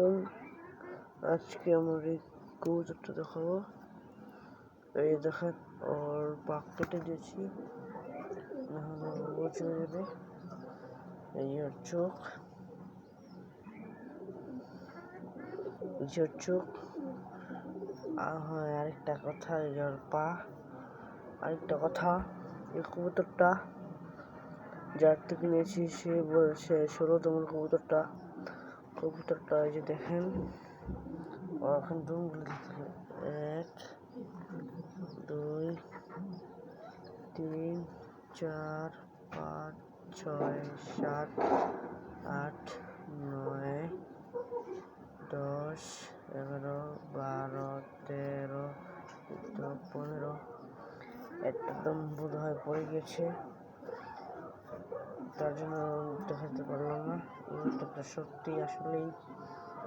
আলাইকুম আজকে আমার এই কবুতরটা দেখাবো। এই দেখেন, ওর পাক কেটে দিয়েছি। চলে যাবে। এই ওর চোখ। ওর চোখ। আর হয় আরেকটা কথা ওর পা। আরেকটা কথা, এই কবুতরটা। যার থেকে নিয়েছি সে বলছে ষোলো তোমার কবুতরটা। কবুতরটা এই যে দেখেন এখন ডুমগুলো দিতে এক, দুই, তিন, চার, পাঁচ, ছয়, সাত, আট, নয়, দশ, এগারো, বারো, তেরো পনেরো। একটা দম বোধ হয় পড়ে গেছে। তার জন্য দেখাতে পারলাম না। কবুতরটা সত্যি আসলেই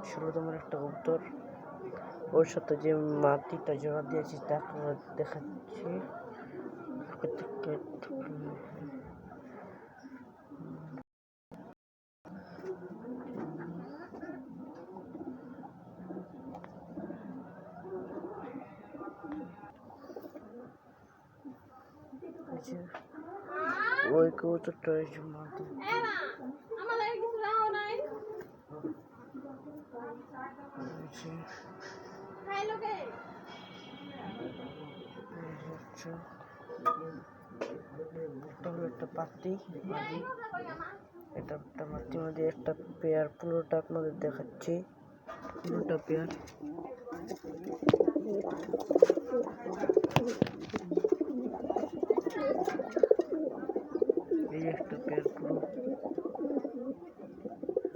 ষোলোতমের একটা উত্তর। ওর সাথে যে মাটিটা জোড়া দিয়েছি, তাকে দেখাচ্ছি। ওই কবুতরটা যে মাটি একটা পাতি এটা একটা মাদি একটা পেয়ার। পুরোটা দেখাচ্ছি। পুরোটা পেয়ার।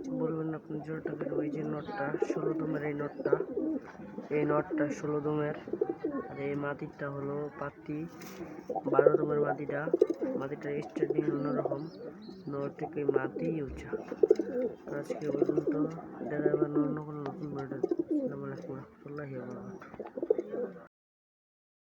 বলবেন আপনি জোরটা করে ওই যে নটটা, ষোলো দমের এই নটটা। এই নটটা ষোলো দমের। আর এই মাটিটা হলো পাতি, বারো দমের মাটিটা। মাটিটার স্টার্টিং অন্যরকম নট থেকে মাটি উঁচা? আজকে পর্যন্ত দেখা অন্য কোনো নতুন